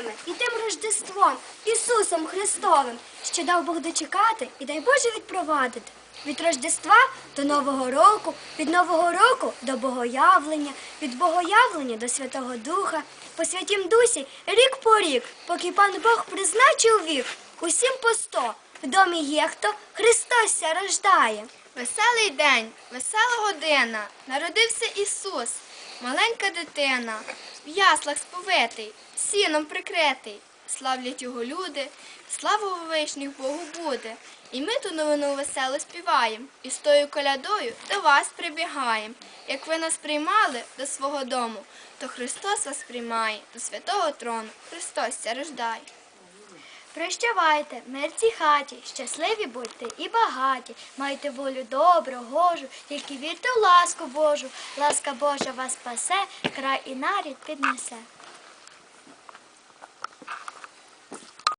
святими і тим Рождеством, Ісусом Христовим, що дав Бог дочекати і дай Боже відпровадити. Від Рождества до Нового року, від Нового року до Богоявлення, від Богоявлення до Святого Духа, по святім дусі рік по рік, поки пан Бог призначив вік, усім по сто. В домі є хто Христос ся рождає. Веселий день, весела година, народився Ісус, маленька дитина, в яслах сповитий, сіном прикритий. Славлять його люди, слава вишніх Богу буде. І ми ту новину весело співаємо, і з тою колядою до вас прибігаємо. Як ви нас приймали до свого дому, то Христос вас приймає до святого трону. Христос ся рождає. Прощавайте, мир хаті, щасливі будьте і багаті. Майте волю добру, гожу, тільки вірте в ласку Божу. Ласка Божа вас спасе, край і нарід піднесе.